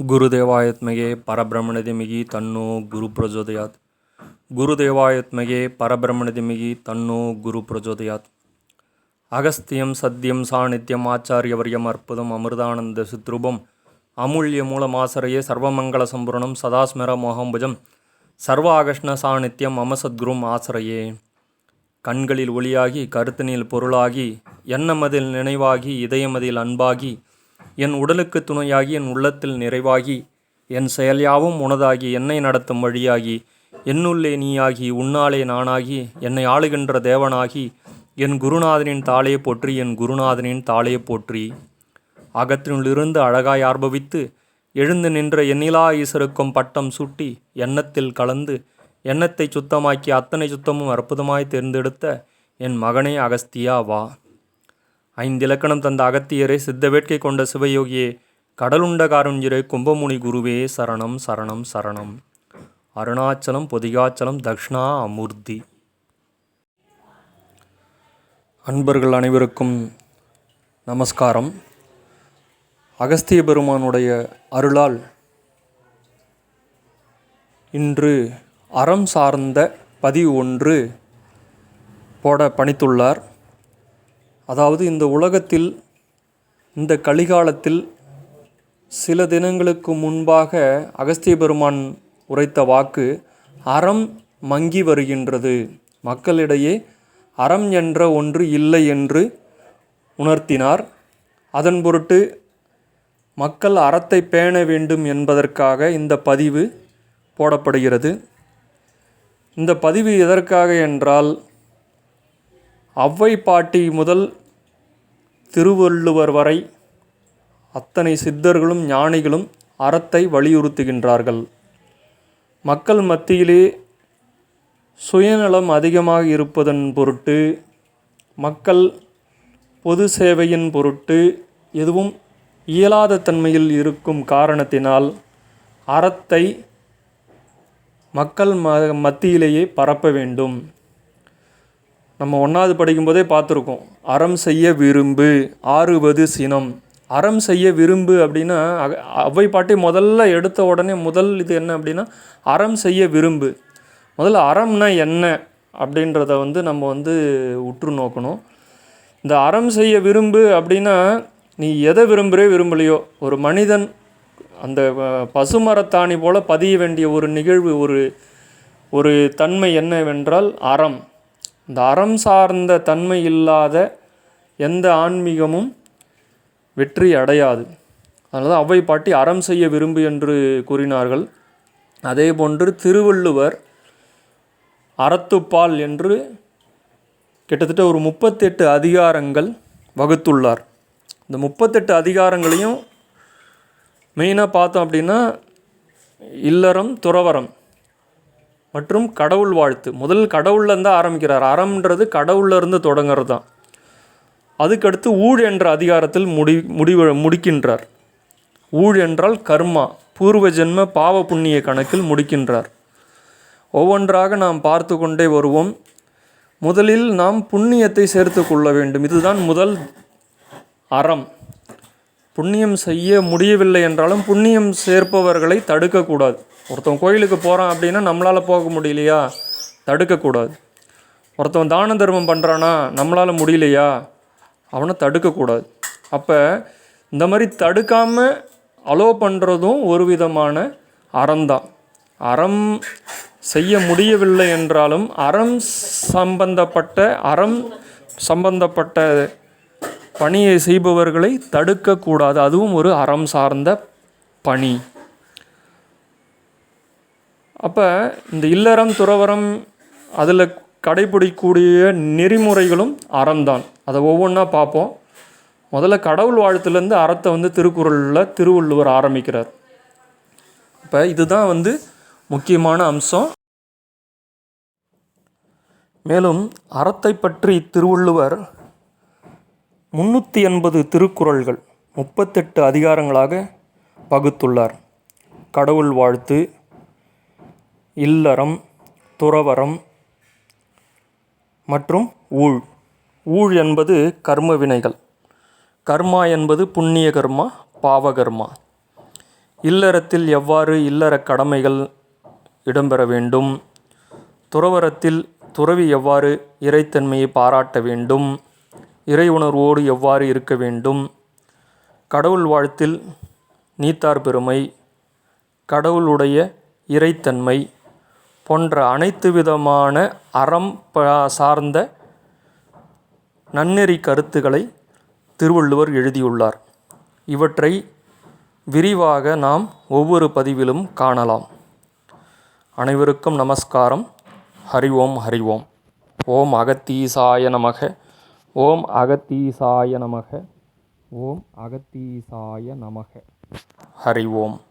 ಗುರುದೇವಾಯತ್ಮೆಗೆ ಪರಬ್ರಹ್ಮಣದಿಮಿಗಿ ತನ್ನೋ ಗುರು ಪ್ರಚೋದಯಾತ್ ಗುರುದೇವಾಯತ್ಮೆಗೆ ಪರಬ್ರಹ್ಮಣದಿಮಿಗಿ ತನ್ನೋ குரு பிரஜோதயாத் அகஸ்தியம் சத்தியம் சாநித்தியம் ஆச்சாரியவரியம் அற்புதம் அமிர்தானந்த சித்ரூபம் அமுல்ய மூலமாசரையே சர்வமங்கள சம்பூரணம் சதாஸ்மர மோகம்புஜம் சர்வ ஆகஷ்ண சாநித்தியம் அமசத்குரும் ஆசரையே கண்களில் ஒளியாகி கருத்தினில் பொருளாகி எண்ணமதில் நினைவாகி இதயமதில் அன்பாகி என் உடலுக்கு துணையாகி என் உள்ளத்தில் நிறைவாகி என் செயல் யாவும் உனதாகி என்னை நடத்தும் வழியாகி என்னுள்ளே நீயாகி உன்னாலே நானாகி என்னை ஆளுகின்ற தேவனாகி என் குருநாதனின் தாளையை போற்றி என் குருநாதனின் தாளையை போற்றி. அகத்தினுள்ளிருந்து அழகாய் ஆர்பவித்து எழுந்து நின்ற எண்ணிலா ஈசருக்கும் பட்டம் சூட்டி எண்ணத்தில் கலந்து எண்ணத்தை சுத்தமாக்கி அத்தனை சுத்தமும் அற்புதமாய் தேர்ந்தெடுத்த என் மகனே அகஸ்தியா வா. ஐந்திலக்கணம் தந்த அகத்தியரே சித்த வேட்கை கொண்ட சிவயோகியே கடலுண்ட காருண்யரே கும்பமுனி குருவே சரணம் சரணம் சரணம். அருணாச்சலம் பொதிகாச்சலம் தக்ஷணா அமூர்த்தி. அன்பர்கள் அனைவருக்கும் நமஸ்காரம். அகஸ்திய பெருமானுடைய அருளால் இன்று அறம் சார்ந்த பதிவு ஒன்று போட பணித்துள்ளார். அதாவது இந்த உலகத்தில் இந்த கலிகாலத்தில் சில தினங்களுக்கு முன்பாக அகஸ்திய பெருமான் உரைத்த வாக்கு அறம் மங்கி வருகின்றது. மக்களிடையே அறம் என்ற ஒன்று இல்லை என்று உணர்த்தினார். அதன் பொருட்டு மக்கள் அறத்தை பேண வேண்டும் என்பதற்காக இந்த பதிவு போடப்படுகிறது. இந்த பதிவு எதற்காக என்றால் ஔவை பாட்டி முதல் திருவள்ளுவர் வரை அத்தனை சித்தர்களும் ஞானிகளும் அறத்தை வலியுறுத்துகின்றார்கள். மக்கள் மத்தியிலே சுயநலம் அதிகமாக இருப்பதன் பொருட்டு மக்கள் பொது சேவையின் பொருட்டு எதுவும் இயலாத தன்மையில் இருக்கும் காரணத்தினால் அறத்தை மக்கள் ம மத்தியிலேயே பரப்ப வேண்டும். நம்ம ஒன்றாவது படிக்கும்போதே பார்த்துருக்கோம். அறம் செய்ய விரும்பு ஆறுவது சினம். அறம் செய்ய விரும்பு அப்படின்னா அக- அவ்வை பாட்டி முதல்ல எடுத்த உடனே முதல் இது என்ன அப்படின்னா அறம் செய்ய விரும்பு. முதல்ல அறம்னா என்ன அப்படின்றத வந்து நம்ம வந்து உற்று நோக்கணும். இந்த அறம் செய்ய விரும்பு அப்படின்னா நீ எதை விரும்புகிறே விரும்பலையோ ஒரு மனிதன் அந்த பசுமரத்தாணி போல் பதிய வேண்டிய ஒரு நிகழ்வு ஒரு ஒரு தன்மை என்னவென்றால் அறம். இந்த அறம் சார்ந்த தன்மை இல்லாத எந்த ஆன்மீகமும் வெற்றி அடையாது. அதனால் தான் அவ்வை பாட்டி அறம் செய்ய விரும்பு என்று கூறினார்கள். அதே போன்று திருவள்ளுவர் அறத்துப்பால் என்று கிட்டத்தட்ட ஒரு முப்பத்தெட்டு அதிகாரங்கள் வகுத்துள்ளார். இந்த முப்பத்தெட்டு அதிகாரங்களையும் மெயினாக பார்த்தோம் அப்படின்னா இல்லறம் துறவரம் மற்றும் கடவுள் வாழ்த்து. முதல் கடவுள்லேருந்து ஆரம்பிக்கிறார். அறம்ன்றது கடவுளிலிருந்து தொடங்குறது தான் அதுக்கடுத்து ஊழ் என்ற அதிகாரத்தில் முடி முடிவு முடிக்கின்றார். ஊழ் என்றால் கர்மா பூர்வ ஜென்ம பாவ புண்ணிய கணக்கில் முடிக்கின்றார். ஒவ்வொன்றாக நாம் பார்த்து கொண்டே வருவோம். முதலில் நாம் புண்ணியத்தை சேர்த்து கொள்ள வேண்டும். இதுதான் முதல் அறம். புண்ணியம் செய்ய முடியவில்லை என்றாலும் புண்ணியம் சேர்ப்பவர்களை தடுக்கக்கூடாது. ஒருத்தன் கோயிலுக்கு போகிறான் அப்படின்னா நம்மளால் போக முடியலையா? தடுக்கக்கூடாது. ஒருத்தன் தான தர்மம் பண்ணுறானா நம்மளால் முடியலையா? அவனை தடுக்கக்கூடாது. அப்போ இந்த மாதிரி தடுக்காமல் அலோ பண்ணுறதும் ஒரு விதமான அறம்தான் அறம் செய்ய முடியவில்லை என்றாலும் அறம் சம்பந்தப்பட்ட அறம் சம்பந்தப்பட்ட பணியை செய்பவர்களை தடுக்கக்கூடாது. அதுவும் ஒரு அறம் சார்ந்த பணி. அப்போ இந்த இல்லறம் துறவரம் அதில் கடைபிடிக்கக்கூடிய நெறிமுறைகளும் அறம்தான். அதை ஒவ்வொன்றா பார்ப்போம். முதல்ல கடவுள் வாழ்த்துலேருந்து அறத்தை வந்து திருக்குறளில் திருவள்ளுவர் ஆரம்பிக்கிறார். இப்போ இதுதான் வந்து முக்கியமான அம்சம். மேலும் அறத்தை பற்றி திருவள்ளுவர் முன்னூற்றி எண்பது திருக்குறள்கள் முப்பத்தெட்டு அதிகாரங்களாக பகுத்துள்ளார். கடவுள் வாழ்த்து இல்லறம் துறவறம் மற்றும் ஊழ். ஊழ் என்பது கர்ம வினைகள். கர்மா என்பது புண்ணிய கர்மா பாவகர்மா இல்லறத்தில் எவ்வாறு இல்லற கடமைகள் இடம்பெற வேண்டும்? துறவரத்தில் துறவி எவ்வாறு இறைத்தன்மையை பாராட்ட வேண்டும்? இறை உணர்வோடு எவ்வாறு இருக்க வேண்டும்? கடவுள் வாழ்த்தில் நீத்தார் பெருமை கடவுளுடைய இறைத்தன்மை போன்ற அனைத்து விதமான அறம் சார்ந்த நன்னெறி கருத்துக்களை திருவள்ளுவர் எழுதியுள்ளார். இவற்றை விரிவாக நாம் ஒவ்வொரு பதிவிலும் காணலாம். அனைவருக்கும் நமஸ்காரம். ஹரி ஓம் ஹரி ஓம். ஓம் அகத்தீசாய நமக. ஓம் அகத்தீசாய நமக. ஓம் அகத்தீசாய நமக. ஹரி ஓம்.